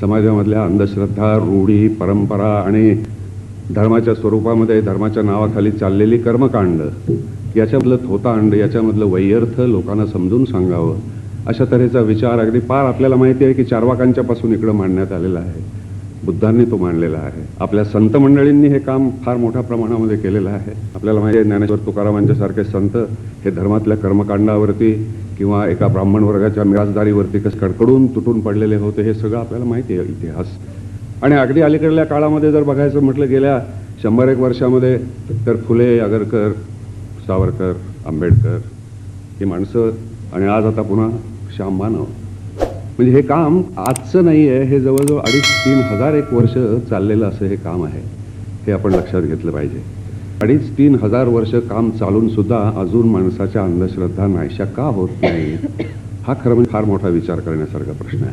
समाजामधल्या अंधश्रद्धा रूढी परंपरा आणि धर्माच्या स्वरूपामध्ये धर्माच्या नावाखाली चाललेली कर्मकांड याच्यामधलं थोतांड याच्यामधलं वैयर्थ लोकांना समजून सांगावं अशा तऱ्हेचा विचार अगदी पार आपल्याला माहिती आहे की चारवाकांच्या पासून इकडं मांडण्यात आलेला आहे. बुद्धांनी तो मांडलेला आहे. आपल्या संत मंडळींनी हे काम फार मोठ्या प्रमाणामध्ये केलेलं आहे. आपल्याला माहिती आहे ज्ञानेश्वर तुकारामांच्यासारखे संत हे धर्मातल्या कर्मकांडावरती किंवा एका ब्राह्मण वर्गाच्या मिराजदारीवरती कसं कडकडून तुटून पडलेले होते हे सगळं आपल्याला माहिती आहे इतिहास. आणि अगदी अलीकडल्या काळामध्ये जर बघायचं म्हटलं गेल्या शंभर एक वर्षामध्ये तर फुले आगरकर सावरकर आंबेडकर ही माणसं आणि आज आता पुन्हा श्याम मानव. म्हणजे हे काम आजचं नाही आहे हे जवळजवळ अडीच तीन हजार एक वर्ष चाललेलं असं हे काम आहे हे आपण लक्षात घेतलं पाहिजे. अडीच तीन हजार वर्ष काम चालून सुद्धा अजून माणसाच्या अंधश्रद्धा नाहीशा का होत नाही हा खरं म्हणजे फार मोठा विचार करण्यासारखा प्रश्न आहे.